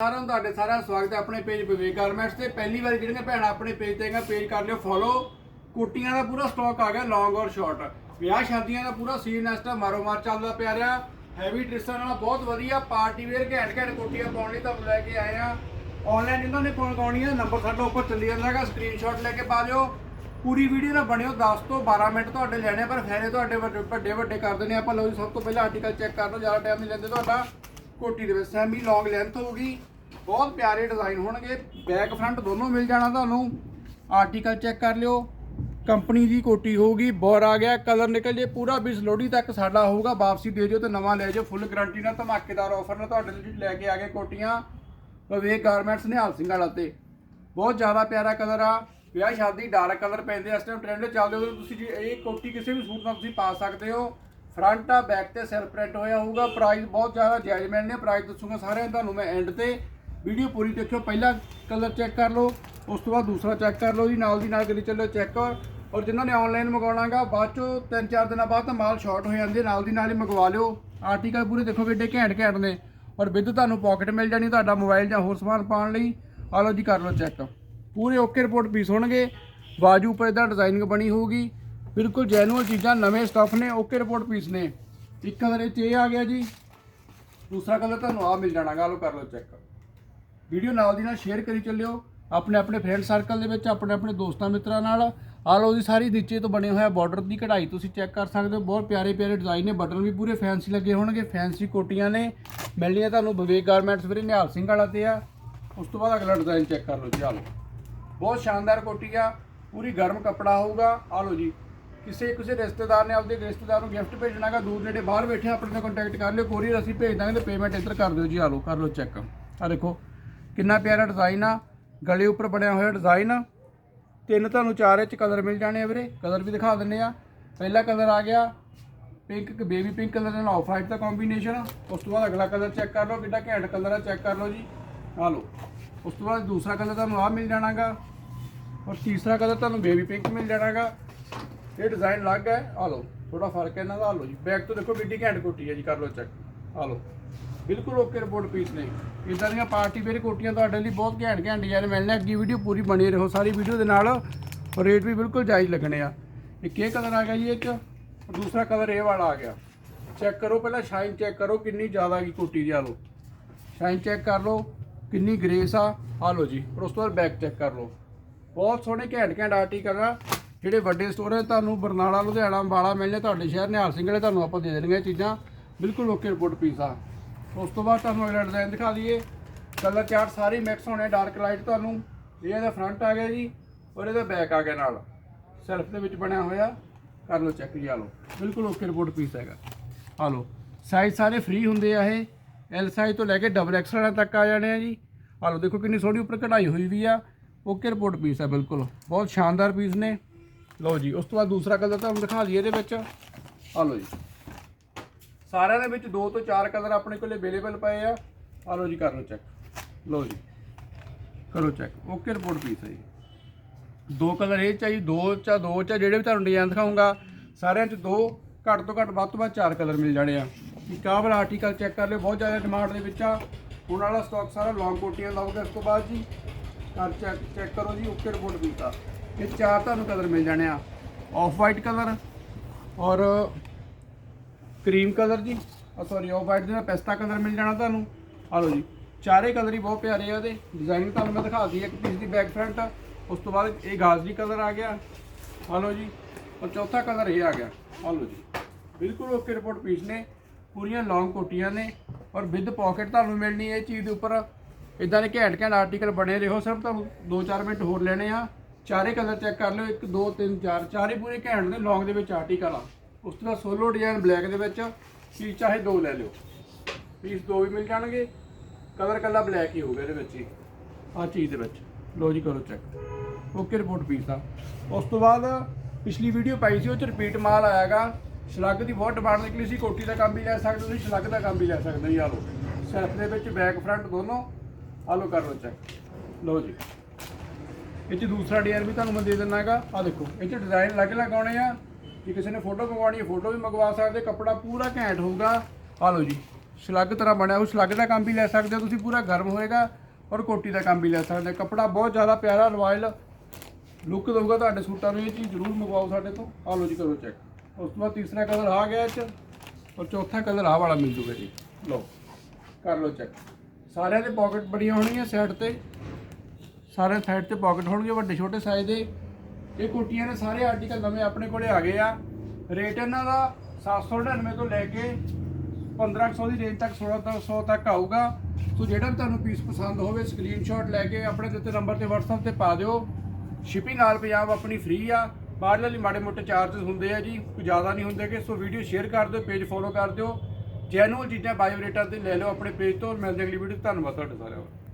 ਸਾਰਿਆਂ ਨੂੰ ਤੁਹਾਡੇ ਸਾਰਿਆਂ ਦਾ ਸਵਾਗਤ ਹੈ ਆਪਣੇ ਪੇਜ ਵਿਵੇਕ ਗਾਰਮੈਂਟਸ ਤੇ। ਪਹਿਲੀ ਵਾਰ ਜਿਹੜੀਆਂ ਭੈਣਾਂ ਆਪਣੇ ਪੇਜ ਤੇ ਹੈਗਾ ਪੇਜ ਕਰ ਲਿਓ ਫੋਲੋ ਕੋਟੀਆਂ ਦਾ ਪੂਰਾ ਸਟਾਕ ਆ ਗਿਆ ਲੌਂਗ ਔਰ ਸ਼ਾਰਟ ਵਿਆਹ ਸ਼ਾਦੀਆਂ ਦਾ ਪੂਰਾ ਸੀਜ਼ਨ ਇਸ ਟਾਈਮ ਮਾਰੋ ਮਾਰ ਚੱਲਦਾ ਪਿਆ ਰਿਹਾ। ਹੈਵੀ ਡਰੈਸਾਂ ਨਾਲ ਬਹੁਤ ਵਧੀਆ ਪਾਰਟੀ ਵੇਅਰ ਘੈਂਟ ਘੈਂਟ ਕੋਟੀਆਂ ਪਾਉਣ ਲਈ ਤੁਹਾਨੂੰ ਲੈ ਕੇ ਆਏ ਆ ਆਨਲਾਈਨ ਇਹਨਾਂ ਨੇ ਪਾਉਣ ਪਾਉਣੀਆਂ ਨੰਬਰ ਸਾਡਾ ਉੱਪਰ ਚੱਲੀ ਜਾਂਦਾ ਹੈਗਾ ਸਕਰੀਨਸ਼ਾਟ ਲੈ ਕੇ ਪਾ ਲਿਓ ਪੂਰੀ ਵੀਡੀਓ ਨਾਲ ਬਣਿਓ 10 ਤੋਂ 12 ਮਿੰਟ ਤੁਹਾਡੇ ਲੈਣੇ ਪਰ ਫੈਰੇ ਤੁਹਾਡੇ ਵੱਡੇ ਵੱਡੇ ਵੱਡੇ ਕਰ ਦਿੰਦੇ ਆਪਾਂ ਲਓ ਜੀ, ਸਭ ਤੋਂ ਪਹਿਲਾਂ ਆਰਟੀਕਲ ਚੈੱਕ ਕਰ ਲਓ ਜ਼ਿਆਦਾ ਟਾਈਮ ਨਹੀਂ ਲੈਂਦੇ ਤੁਹਾਡਾ। ਕੋਟੀ ਦੇ ਵਿੱਚ ਸੈਮੀ ਲੌਂਗ ਲੈਂਥ ਹੋਊਗੀ। ਬਹੁਤ ਪਿਆਰੇ ਡਿਜ਼ਾਈਨ ਹੋਣਗੇ। ਬੈਕ ਫਰੰਟ ਦੋਨੋਂ ਮਿਲ ਜਾਣਾ ਤੁਹਾਨੂੰ। ਆਰਟੀਕਲ ਚੈੱਕ ਕਰ ਲਿਓ। ਕੰਪਨੀ ਦੀ ਕੋਟੀ ਹੋਊਗੀ ਬੋਰ ਆ ਗਿਆ ਕਲਰ ਨਿਕਲ ਜੇ, ਪੂਰਾ ਬਿਸ ਲੋੜੀ ਤੱਕ ਸਾਡਾ ਹੋਊਗਾ। ਵਾਪਸੀ ਦੇ ਜਿਓ ਤੇ ਨਵਾਂ ਲੈ ਜਿਓ। ਫੁੱਲ ਗਾਰੰਟੀ ਨਾਲ ਧਮਾਕੇਦਾਰ ਆਫਰ ਨਾਲ ਤੁਹਾਡੇ ਲਈ ਲੈ ਕੇ ਆ ਗਏ ਕੋਟੀਆਂ। ਵਿਵੇਕ ਗਾਰਮੈਂਟਸ ਨਿਹਾਲ ਸਿੰਘ ਵਾਲਾ ਤੇ। ਬਹੁਤ ਜ਼ਿਆਦਾ ਪਿਆਰਾ ਕਲਰ ਆ। ਵਿਆਹ ਸ਼ਾਦੀ ਡਾਰਕ ਕਲਰ ਪੈਂਦੇ ਇਸ ਟਾਈਮ ਟ੍ਰੈਂਡ ਚੱਲਦੇ ਹੋ ਤੁਸੀਂ ਜੇ ਇਹ ਕੋਟੀ ਕਿਸੇ ਵੀ ਸੂਟ ਨਾਲ ਤੁਸੀਂ ਪਾ ਸਕਦੇ ਹੋ। ਫਰੰਟ ਆ ਬੈਕ ਤੇ ਸੈਲਫ ਪ੍ਰਿੰਟ ਹੋਇਆ ਹੋਊਗਾ। ਪ੍ਰਾਈਸ ਬਹੁਤ ਜ਼ਿਆਦਾ ਜਾਇਜ਼ ਨੇ। ਪ੍ਰਾਈਸ ਦੱਸੂਗਾ ਸਾਰਿਆਂ ਨੂੰ ਤੁਹਾਨੂੰ ਮੈਂ ਐਂਡ ਤੇ। ਵੀਡੀਓ ਪੂਰੀ ਦੇਖਿਓ, ਪਹਿਲਾ ਕਲਰ ਚੈੱਕ ਕਰ ਲਓ, ਉਸ ਤੋਂ ਬਾਅਦ ਦੂਸਰਾ ਚੈੱਕ ਕਰ ਲਓ ਜੀ, ਨਾਲ ਦੀ ਨਾਲ ਕਰੀ ਚੱਲੋ ਚੈੱਕ। ਔਰ ਜਿਨ੍ਹਾਂ ਨੇ ਆਨਲਾਈਨ ਮੰਗਵਾਉਣਾਗਾ, ਬਾਅਦ ਚੋਂ ਤਿੰਨ ਚਾਰ ਦਿਨਾਂ ਬਾਅਦ ਤਾਂ ਮਾਲ ਸ਼ਾਰਟ ਹੋ ਜਾਂਦੇ, ਨਾਲ ਦੀ ਨਾਲ ਹੀ ਮੰਗਵਾ ਲਿਓ। ਆਰਟੀਕਲ ਪੂਰੇ ਦੇਖੋ ਕਿੱਡੇ ਘੈਂਟ ਘੈਂਟ ਨੇ। ਔਰ ਵਿਦ ਤੁਹਾਨੂੰ ਪਾਕਟ ਮਿਲ ਜਾਣੀ ਤੁਹਾਡਾ ਮੋਬਾਈਲ ਜਾਂ ਹੋਰ ਸਮਾਨ ਪਾਉਣ ਲਈ। ਆ ਲਓ ਜੀ, ਕਰ ਲਓ ਚੈੱਕ। ਪੂਰੇ ਓਕੇ ਰਿਪੋਰਟ ਪੀਸ ਹੋਣਗੇ। ਬਾਜੂ ਉੱਪਰ ਇਦਾਂ ਡਿਜ਼ਾਈਨਿੰਗ ਬਣੀ ਹੋਊਗੀ। ਬਿਲਕੁਲ ਜੈਨੂਅਲ ਚੀਜ਼ਾਂ, ਨਵੇਂ ਸਟੱਫ ਨੇ ਓਕੇ ਰਿਪੋਰਟ ਪੀਸ ਨੇ। ਇੱਕ ਕਲਰ ਇਹ 'ਚ ਇਹ ਆ ਗਿਆ ਜੀ। ਦੂਸਰਾ ਕਲਰ ਤੁਹਾਨੂੰ ਆ ਮਿਲ ਜਾਣਾ ਗਾ ਲਓ, ਕਰ ਲਓ ਚੈੱਕ। ਵੀਡੀਓ ਨਾਲ ਦੀ ਨਾਲ ਸ਼ੇਅਰ ਕਰੀ ਚੱਲਿਓ। ਆਪਣੇ ਆਪਣੇ ਫਰੈਂਡ ਸਰਕਲ ਦੇ ਵਿੱਚ, ਆਪਣੇ ਆਪਣੇ ਦੋਸਤਾਂ ਮਿੱਤਰਾਂ ਨਾਲ। ਆਹ ਲਓ ਜੀ, ਸਾਰੀ ਨੀਚੇ ਤੋਂ ਬਣੇ ਹੋਇਆ ਬਾਰਡਰ ਦੀ ਕਢਾਈ। ਤੁਸੀਂ ਚੈੱਕ ਕਰ ਸਕਦੇ ਹੋ, ਬਹੁਤ ਪਿਆਰੇ ਪਿਆਰੇ ਡਿਜ਼ਾਈਨ ਨੇ। ਬਟਨ ਵੀ ਪੂਰੇ ਫੈਂਸੀ ਲੱਗੇ ਹੋਣਗੇ ਫੈਂਸੀ ਕੋਟੀਆਂ ਨੇ। ਮਿਲਣੀਆਂ ਤੁਹਾਨੂੰ ਵਿਵੇਕ ਗਾਰਮੈਂਟਸ ਵੀਰੇ, ਨਿਹਾਲ ਸਿੰਘ ਵਾਲਾ ਤੇ ਆ। ਉਸ ਤੋਂ ਬਾਅਦ ਅਗਲਾ ਡਿਜ਼ਾਈਨ ਚੈੱਕ ਕਰ ਲਓ ਜੀ ਆਹ ਲਓ। ਬਹੁਤ ਸ਼ਾਨਦਾਰ ਕੋਟੀ ਆ ਪੂਰੀ ਗਰਮ ਕੱਪੜਾ ਹੋਊਗਾ। ਆ ਲਓ ਜੀ, ਕਿਸੇ ਕਿਸੇ ਰਿਸ਼ਤੇਦਾਰ ਨੇ ਆਪਦੇ ਰਿਸ਼ਤੇਦਾਰ ਨੂੰ ਗਿਫਟ ਭੇਜਣਾਗਾ ਦੂਰ ਨੇੜੇ ਬਾਹਰ ਬੈਠੇ ਆਪਣੇ ਨਾਲ ਕੰਟੈਕਟ ਕਰ ਲਿਓ। ਕੋਰੀਅਰ ਅਸੀਂ ਭੇਜ ਦਾਂਗੇ ਤੇ ਪੇਮੈਂਟ ਇੱਧਰ ਕਰ ਦਿਓ ਜੀ, ਆ ਲਓ, ਕਰ ਲਓ ਚੈੱਕ ਆ ਦੇਖੋ ਕਿੰਨਾ ਪਿਆਰਾ ਡਿਜ਼ਾਈਨ ਆ, ਗਲੇ ਉੱਪਰ ਬਣਿਆ ਹੋਇਆ ਡਿਜ਼ਾਈਨ ਆ ਤਿੰਨ ਤੁਹਾਨੂੰ ਚਾਰ ਵਿੱਚ ਕਲਰ ਮਿਲ ਜਾਣੇ ਆ ਵੀਰੇ। ਕਲਰ ਵੀ ਦਿਖਾ ਦਿੰਨੇ ਆ। ਪਹਿਲਾ ਕਲਰ ਆ ਗਿਆ ਪਿੰਕ ਕਿ ਬੇਬੀ ਪਿੰਕ ਕਲਰ ਦੇ ਨਾਲ ਆਫ ਵਾਈਟ ਦਾ ਕੰਬੀਨੇਸ਼ਨ ਉਸ ਤੋਂ ਬਾਅਦ ਅਗਲਾ ਕਲਰ ਚੈੱਕ ਕਰ ਲਓ, ਕਿੱਡਾ ਘੈਂਟ ਕਲਰ ਆ ਚੈੱਕ ਕਰ ਲਓ ਜੀ। ਆ ਲਓ। ਉਸ ਤੋਂ ਬਾਅਦ ਦੂਸਰਾ ਕਲਰ ਤੁਹਾਨੂੰ ਆ ਮਿਲ ਜਾਣਾਗਾ। ਔਰ ਤੀਸਰਾ ਕਲਰ ਤੁਹਾਨੂੰ ਬੇਬੀ ਪਿੰਕ ਮਿਲ ਜਾਣਾਗਾ। ਇਹ ਡਿਜ਼ਾਈਨ ਅਲੱਗ ਹੈ। ਆ ਲਓ ਥੋੜਾ ਫ਼ਰਕ ਹੈ ਇਹਨਾਂ ਦਾ। ਆ ਲਓ ਜੀ ਬੈਕ ਤੋਂ ਦੇਖੋ ਕਿੱਡੀ ਘੈਂਟ ਕੋਟੀ ਹੈ ਜੀ, ਕਰ ਲਓ ਚੈੱਕ ਆ ਲਓ। ਬਿਲਕੁਲ ਓਕੇ ਰਿਪੋਰਟ ਪੀਸ ਨੇ। ਇਦਾਂ ਦੀਆਂ ਪਾਰਟੀ ਵੇਅਰ ਕੋਟੀਆਂ ਤੁਹਾਡੇ ਲਈ ਬਹੁਤ ਘੈਂਟ ਘੈਂਟ ਡਿਜ਼ਾਈਨ ਮਿਲਣੇ ਅੱਗੇ ਵੀਡੀਓ ਪੂਰੀ ਬਣੀ ਰਹੋ, ਸਾਰੀ ਵੀਡੀਓ ਦੇ ਨਾਲ। ਔਰ ਰੇਟ ਵੀ ਬਿਲਕੁਲ ਜਾਇਜ਼ ਲੱਗਣੇ ਆ। ਇੱਕ ਇਹ ਕਲਰ ਆ ਗਿਆ ਜੀ ਇਹ 'ਚ ਦੂਸਰਾ ਕਲਰ ਇਹ ਵਾਲਾ ਆ ਗਿਆ। ਚੈੱਕ ਕਰੋ ਪਹਿਲਾਂ ਸ਼ਾਈਨ ਚੈੱਕ ਕਰੋ ਕਿੰਨੀ ਜ਼ਿਆਦਾ ਕੀ ਕੋਟੀ ਦੀ ਆ ਲਓ। ਸ਼ਾਈਨ ਚੈੱਕ ਕਰ ਲਓ, ਕਿੰਨੀ ਗ੍ਰੇਸ ਆ। ਆ ਲਓ ਜੀ, ਔਰ ਉਸ ਤੋਂ ਬਾਅਦ ਬੈਕ ਚੈੱਕ ਕਰ ਲਓ। ਬਹੁਤ ਸੋਹਣੇ ਘੈਂਟ ਘੈਂਟ ਆਰਟੀਕਲ ਆ। ਜਿਹੜੇ ਵੱਡੇ ਸਟੋਰ ਹੈ ਤੁਹਾਨੂੰ ਬਰਨਾਲਾ, ਲੁਧਿਆਣਾ, ਅੰਬਾਲਾ ਮਿਲਣੇ, ਤੁਹਾਡੇ ਸ਼ਹਿਰ, ਨਿਹਾਲ ਸਿੰਘ ਵਾਲੇ ਤੁਹਾਨੂੰ ਆਪਾਂ ਦੇ ਦੇਣਗੇ ਚੀਜ਼ਾਂ। ਬਿਲਕੁਲ ਓਕੇ ਰਿਪੋਰਟ ਪੀਸ ਆ ਉਸ ਤੋਂ ਬਾਅਦ ਤੁਹਾਨੂੰ ਅਗਲਾ ਡਿਜ਼ਾਈਨ ਦਿਖਾ ਦਈਏ। ਕਲਰ ਚਾਰਟ ਸਾਰੇ ਮਿਕਸ ਹੋਣੇ ਡਾਰਕ ਲਾਈਟ ਤੁਹਾਨੂੰ। ਇਹ ਇਹਦਾ ਫਰੰਟ ਆ ਗਿਆ ਜੀ ਔਰ ਇਹਦਾ ਬੈਕ ਆ ਗਿਆ ਨਾਲ। ਸੈਲਫ ਦੇ ਵਿੱਚ ਬਣਿਆ ਹੋਇਆ। ਕਰ ਲਓ ਚੈੱਕ ਜੀ, ਆ ਲਓ। ਬਿਲਕੁਲ ਓਕੇ ਰਿਪੋਰਟ ਪੀਸ ਹੈਗਾ। ਆ ਲਓ। ਸਾਈਜ਼ ਸਾਰੇ ਫ੍ਰੀ ਹੁੰਦੇ ਆ ਇਹ। ਐਲ ਸਾਈਜ਼ ਤੋਂ ਲੈ ਕੇ ਡਬਲ ਐਕਸਲ ਤੱਕ ਆ ਜਾਣੇ ਆ ਜੀ। ਆ ਲਓ, ਦੇਖੋ ਕਿੰਨੀ ਸੋਹਣੀ ਉੱਪਰ ਕਢਾਈ ਹੋਈ ਵੀ ਆ। ਓਕੇ ਰਿਪੋਰਟ ਪੀਸ ਆ ਬਿਲਕੁਲ। ਬਹੁਤ ਸ਼ਾਨਦਾਰ ਪੀਸ ਨੇ। ਲਓ ਜੀ, ਉਸ ਤੋਂ ਬਾਅਦ ਦੂਸਰਾ ਕਲਰ ਤੁਹਾਨੂੰ ਦਿਖਾ ਦਈਏ ਇਹਦੇ ਵਿੱਚ। ਆ ਲਓ ਜੀ। ਸਾਰਿਆਂ ਦੇ ਵਿੱਚ ਦੋ ਤੋਂ ਚਾਰ ਕਲਰ ਆਪਣੇ ਕੋਲੇ ਅਵੇਲੇਬਲ ਪਏ ਆ। ਆ ਲਓ ਜੀ, ਕਰ ਲਓ ਚੈੱਕ ਲਓ ਜੀ। ਕਰੋ ਚੈੱਕ ਓਕੇ ਰਿਪੋਰਟ ਪੀਸ ਹੈ ਜੀ। ਦੋ ਕਲਰ ਇਹ ਚਾਹੀ ਦੋ ਚਾ ਦੋ ਚਾ ਜਿਹੜੇ ਵੀ ਤੁਹਾਨੂੰ ਡਿਜ਼ਾਈਨ ਦਿਖਾਉਂਗਾ ਸਾਰਿਆਂ 'ਚ ਦੋ, ਘੱਟ ਤੋਂ ਘੱਟ ਵੱਧ ਤੋਂ ਵੱਧ ਚਾਰ ਕਲਰ ਮਿਲ ਜਾਣੇ ਆ। ਇੱਕ ਆਹ ਵਾਲਾ ਆਰਟੀਕਲ ਚੈੱਕ ਕਰ ਲਿਓ, ਬਹੁਤ ਜ਼ਿਆਦਾ ਡਿਮਾਂਡ ਦੇ ਵਿੱਚ ਆ। ਹੁਣ ਵਾਲਾ ਸਟਾਕ ਸਾਰਾ ਲੌਂਗ ਕੋਟੀਆਂ ਲਾਉਗਾ ਇਸ ਤੋਂ ਬਾਅਦ ਜੀ ਕਰ ਚੈੱਕ ਚੈੱਕ ਕਰੋ ਜੀ ਓਕੇ ਰਿਪੋਰਟ ਪੀਸ ਆ। ਇਹ ਚਾਰ ਤੁਹਾਨੂੰ ਕਲਰ ਮਿਲ ਜਾਣੇ ਆ। ਆਫ ਵਾਈਟ ਕਲਰ ਔਰ ਕਰੀਮ ਕਲਰ ਜੀ। ਸੌਰੀ ਆਫ ਵਾਈਟ ਦੇ ਨਾਲ ਪਿਸਤਾ ਕਲਰ ਮਿਲ ਜਾਣਾ ਤੁਹਾਨੂੰ। ਆ ਲਓ ਜੀ। ਚਾਰੇ ਕਲਰ ਹੀ ਬਹੁਤ ਪਿਆਰੇ ਆ ਇਹਦੇ ਡਿਜ਼ਾਈਨ ਤੁਹਾਨੂੰ ਮੈਂ ਦਿਖਾਤੀ, ਇੱਕ ਪੀਸ ਦੀ ਬੈਕ ਫਰੰਟ ਉਸ ਤੋਂ ਬਾਅਦ ਇਹ ਗਾਜ਼ਰੀ ਕਲਰ ਆ ਗਿਆ। ਆ ਲਓ ਜੀ। ਔਰ ਚੌਥਾ ਕਲਰ ਇਹ ਆ ਗਿਆ। ਆ ਲਓ ਜੀ। ਬਿਲਕੁਲ ਓਕੇ ਰਿਪੋਰਟ ਪੀਸ ਨੇ। ਪੂਰੀਆਂ ਲੌਂਗ ਕੋਟੀਆਂ ਨੇ। ਔਰ ਵਿਦ ਪਾਕਟ ਤੁਹਾਨੂੰ ਮਿਲਣੀ ਹੈ ਇਹ ਚੀਜ਼ ਦੇ ਉੱਪਰ। ਇਦਾਂ ਦੇ ਘੈਂਟ ਘੈਂਟ ਆਰਟੀਕਲ ਬਣੇ ਰਹੋ ਸਿਰਫ ਤੁਹਾਨੂੰ। 2-4 ਮਿੰਟ ਹੋਰ ਲੈਣੇ ਆ। ਚਾਰੇ ਕਲਰ ਚੈੱਕ ਕਰ ਲਿਓ। 1 2 3 4 ਚਾਰੇ ਪੂਰੇ ਘੈਂਟ ਨੇ ਲੌਂਗ ਦੇ ਵਿੱਚ ਆਰਟੀਕਲ ਆ। ਉਸ ਤੋਂ ਬਾਅਦ ਸੋਲੋ ਡਿਜ਼ਾਈਨ ਬਲੈਕ ਦੇ ਵਿੱਚ, ਪੀਸ ਚਾਹੇ ਦੋ ਲੈ ਲਿਓ। ਪੀਸ ਦੋ ਵੀ ਮਿਲ ਜਾਣਗੇ, ਕਲਰ ਕੱਲਾ ਬਲੈਕ ਹੀ ਹੋਊਗਾ ਇਹਦੇ ਵਿੱਚ ਹੀ। ਆ ਚੀਜ਼ ਦੇ ਵਿੱਚ। ਲੋ ਜੀ, ਕਰੋ ਚੈੱਕ। ਓਕੇ, ਰਿਪੋਰਟ ਪੀਸ ਆ ਉਸ ਤੋਂ ਬਾਅਦ ਪਿਛਲੀ ਵੀਡੀਓ ਪਾਈ ਸੀ, ਉਹ ਚ ਰਿਪੀਟ ਮਾਲ ਆਇਆਗਾ। ਸ਼ਲੱਗ ਦੀ ਬਹੁਤ ਡਿਮਾਂਡ ਨਿਕਲੀ ਸੀ, ਕੋਟੀ ਦਾ ਕੰਮ ਵੀ ਲੈ ਸਕਦੇ ਹੋ ਤੁਸੀਂ, ਸ਼ਲੱਗ ਦਾ ਕੰਮ ਵੀ ਲੈ ਸਕਦੇ ਜੀ ਆ ਲਓ। ਸੈਲਫ ਦੇ ਵਿੱਚ ਬੈਕ ਫਰੰਟ ਦੋਨੋਂ ਆ ਲਓ, ਕਰ ਲਓ ਚੈੱਕ। ਲਓ ਜੀ। ਇਹ ਚ ਦੂਸਰਾ ਡਿਜ਼ਾਈਨ ਵੀ ਤੁਹਾਨੂੰ ਮੈਂ ਦੇ ਦਿੰਨਾਗਾ। ਆ ਦੇਖੋ, ਇਹ ਚ ਡਿਜ਼ਾਈਨ ਅਲੱਗ ਲਗਾਉਣੇ ਆ। ਜੇ ਕਿਸੇ ਨੇ ਫੋਟੋ ਮੰਗਵਾਉਣੀ ਹੈ, ਫੋਟੋ ਵੀ ਮੰਗਵਾ ਸਕਦੇ, ਕੱਪੜਾ ਪੂਰਾ ਘੈਂਟ ਹੋਊਗਾ। ਆ ਲਓ ਜੀ, ਸ਼ਲੱਗ ਤਰ੍ਹਾਂ ਬਣਿਆ ਉਹ ਸ਼ਲੱਗ ਦਾ ਕੰਮ ਵੀ ਲੈ ਸਕਦੇ ਹੋ ਤੁਸੀਂ, ਪੂਰਾ ਗਰਮ ਹੋਏਗਾ ਔਰ ਕੋਟੀ ਦਾ ਕੰਮ ਵੀ ਲੈ ਸਕਦੇ ਕੱਪੜਾ ਬਹੁਤ ਜ਼ਿਆਦਾ ਪਿਆਰਾ ਰਾਇਲ ਲੁੱਕ ਦਊਗਾ ਤੁਹਾਡੇ ਸੂਟਾਂ ਨੂੰ, ਇਹ ਚੀਜ਼ ਜ਼ਰੂਰ ਮੰਗਵਾਓ ਸਾਡੇ ਤੋਂ। ਆ ਲਓ ਜੀ, ਕਰੋ ਚੈੱਕ ਉਸ ਤੋਂ ਬਾਅਦ ਤੀਸਰਾ ਕਲਰ ਆ ਗਿਆ ਇਹ ਚ, ਔਰ ਚੌਥਾ ਕਲਰ ਆ ਵਾਲਾ ਮਿਲ ਜੂਗਾ ਜੀ। ਲਓ, ਕਰ ਲਓ ਚੈੱਕ ਸਾਰਿਆਂ ਦੇ ਪਾਕਟ ਬੜੀਆਂ ਹੋਣਗੀਆਂ ਸਾਈਡ ਤੇ। ਸਾਰੇ ਸਾਈਡ ਤੇ ਪਾਕਟ ਹੋਣਗੇ ਵੱਡੇ ਛੋਟੇ ਸਾਈਜ਼ ਦੇ। ਇਹ ਕੁੱਟੀਆਂ ਨੇ ਸਾਰੇ ਆਰਟੀਕਲ ਨਵੇਂ ਆਪਣੇ ਕੋਲੇ ਆ ਗਏ ਆ। ਰੇਟ ਇਹਨਾਂ ਦਾ 799 ਤੋਂ ਲੈ ਕੇ 1500 ਦੀ ਰੇਂਜ ਤੱਕ 1600 ਤੱਕ ਆਊਗਾ। ਸੋ ਜਿਹੜਾ ਵੀ ਤੁਹਾਨੂੰ ਪੀਸ ਪਸੰਦ ਹੋਵੇ ਸਕਰੀਨਸ਼ਾਟ ਲੈ ਕੇ ਆਪਣੇ ਦਿੱਤੇ ਨੰਬਰ ਤੇ WhatsApp ਤੇ ਪਾ ਦਿਓ। ਸ਼ਿਪਿੰਗ ਆਲ ਪੰਜਾਬ ਆਪਣੀ ਫ੍ਰੀ ਆ। ਬਾਹਰਲੇ ਲਈ ਮਾੜੇ ਮੋਟੇ ਚਾਰजेस ਹੁੰਦੇ ਆ ਜੀ, ਕੋਈ ਜ਼ਿਆਦਾ ਨਹੀਂ ਹੁੰਦੇ ਕਿ ਸੋ ਵੀਡੀਓ ਸ਼ੇਅਰ ਕਰ ਦਿਓ ਪੇਜ ਫੋਲੋ ਕਰ ਦਿਓ। ਜੈਨੂਅਲ ਚੀਜ਼ਾਂ ਬਾਇਓ ਰੇਟਾਂ ਤੇ ਲੈ ਲਓ ਆਪਣੇ ਪੇਜ ਤੋਂ। ਮਿਲਦੇ ਅਗਲੀ ਵੀਡੀਓ ਧੰਨਵਾਦ ਤੁਹਾਡਾ ਸਾਰਿਆਂ ਦਾ।